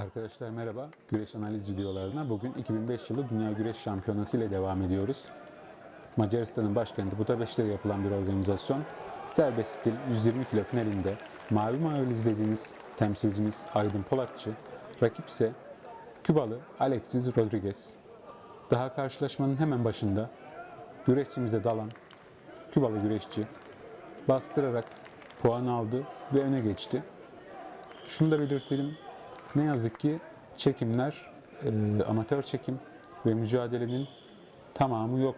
Arkadaşlar merhaba. Güreş analiz videolarına bugün 2005 yılı Dünya Güreş Şampiyonası ile devam ediyoruz. Macaristan'ın başkenti Budapeşte yapılan bir organizasyon. Serbest stil 120 kilo finalinde Mavi Mavi izlediğiniz temsilcimiz Aydın Polatçı, rakip ise Kübalı Alexis Rodriguez. Daha karşılaşmanın hemen başında güreşçimize dalan Kübalı güreşçi bastırarak puan aldı ve öne geçti. Şunu da belirtelim. Ne yazık ki çekimler e, amatör çekim ve mücadelenin tamamı yok.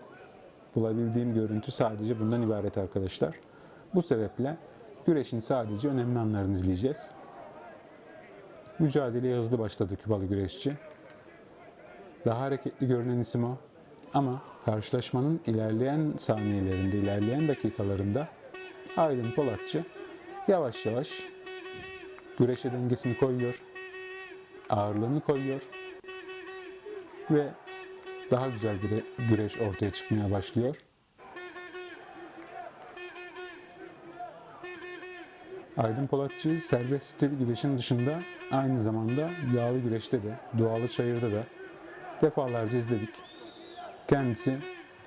Bulabildiğim görüntü sadece bundan ibaret arkadaşlar. Bu sebeple güreşin sadece önemli anlarını izleyeceğiz. Mücadeleye hızlı başladı Kübalı güreşçi. Daha hareketli görünen isim o. Ama karşılaşmanın ilerleyen saniyelerinde, ilerleyen dakikalarında Aydın Polatçı yavaş yavaş güreşe dengesini koyuyor, ağırlığını koyuyor ve daha güzel bir güreş ortaya çıkmaya başlıyor. Aydın Polatçı serbest stil güreşin dışında aynı zamanda yağlı güreşte de, doğalı çayırda da defalarca izledik. Kendisi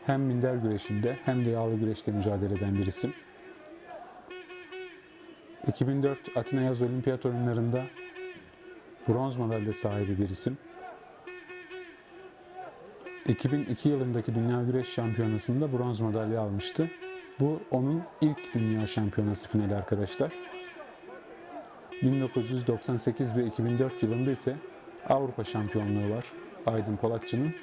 hem minder güreşinde hem de yağlı güreşte mücadele eden bir isim. 2004 Atina Yaz Olimpiyat Oyunları'nda bronz madalya sahibi bir isim. 2002 yılındaki Dünya Güreş Şampiyonası'nda bronz madalya almıştı. Bu onun ilk Dünya Şampiyonası finali arkadaşlar. 1998 ve 2004 yılında ise Avrupa Şampiyonluğu var Aydın Polatçı'nın.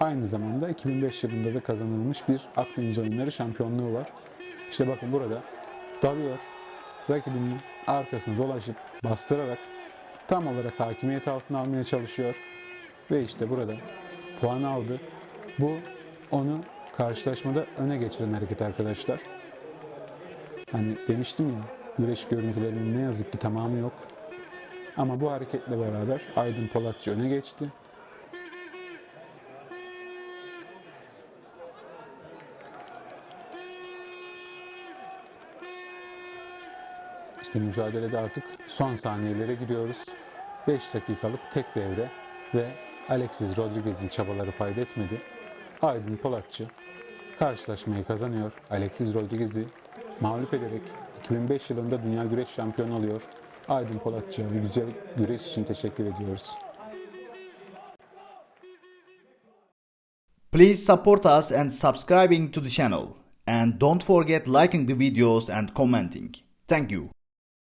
Aynı zamanda 2005 yılında da kazanılmış bir Akdeniz Oyunları şampiyonluğu var. İşte bakın burada dalıyor, rakibinin arkasına dolaşıp bastırarak tam olarak hakimiyet altına almaya çalışıyor. Ve işte burada puan aldı. Bu onu karşılaşmada öne geçiren hareket arkadaşlar. Hani demiştim ya güreş görüntülerinin ne yazık ki tamamı yok. Ama bu hareketle beraber Aydın Polatçı öne geçti. İşte mücadelede artık son saniyelere giriyoruz. 5 dakikalık tek devre ve Alexis Rodriguez'in çabaları fayda etmedi. Aydın Polatçı karşılaşmayı kazanıyor. Alexis Rodriguez'i mağlup ederek 2005 yılında Dünya Güreş Şampiyonu oluyor. Aydın Polatçı'ya güzel güreş için teşekkür ediyoruz. Please support us and subscribing to the channel. And don't forget liking the videos and commenting. Thank you.